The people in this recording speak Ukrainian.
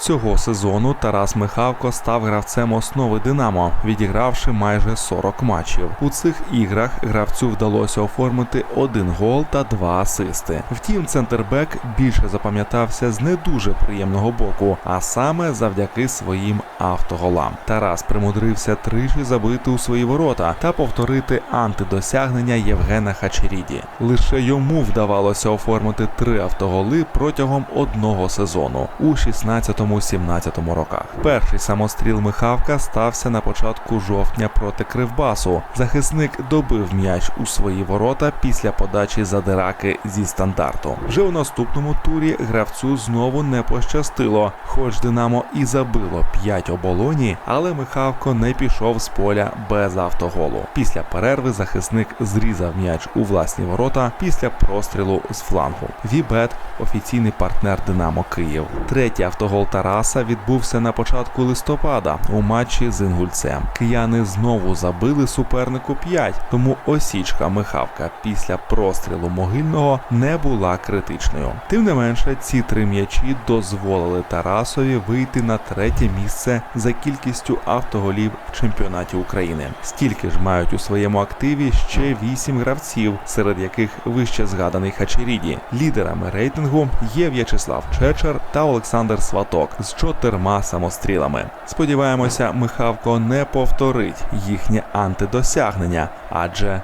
Цього сезону Тарас Михавко став гравцем основи Динамо, відігравши майже 40 матчів. У цих іграх гравцю вдалося оформити один гол та два асисти. Втім, центрбек більше запам'ятався з не дуже приємного боку, а саме завдяки своїм автоголам. Тарас примудрився тричі забити у свої ворота та повторити антидосягнення Євгена Хачеріді. Лише йому вдавалося оформити три автоголи протягом одного сезону у 16-17 роках. Перший самостріл Михавка стався на початку жовтня проти Кривбасу. Захисник добив м'яч у свої ворота після подачі задираки зі стандарту. Вже у наступному турі гравцю знову не пощастило, хоч Динамо і забило 5 оболоні, але Михавко не пішов з поля без автоголу. Після перерви захисник зрізав м'яч у власні ворота після прострілу з флангу. Вібет офіційний партнер Динамо Київ. Третій автогол Тараса відбувся на початку листопада у матчі з Інгульцем. Кияни знову забили супернику 5, тому осічка Михавка після прострілу могильного не була критичною. Тим не менше, ці три м'ячі дозволили Тарасові вийти на третє місце за кількістю автоголів в чемпіонаті України. Стільки ж мають у своєму активі ще вісім гравців, серед яких вище згаданий Хачеріді. Лідерами рейтингу є В'ячеслав Чечер та Олександр Сваток з чотирма самострілами. Сподіваємося, Михавко не повторить їхнє антидосягнення, адже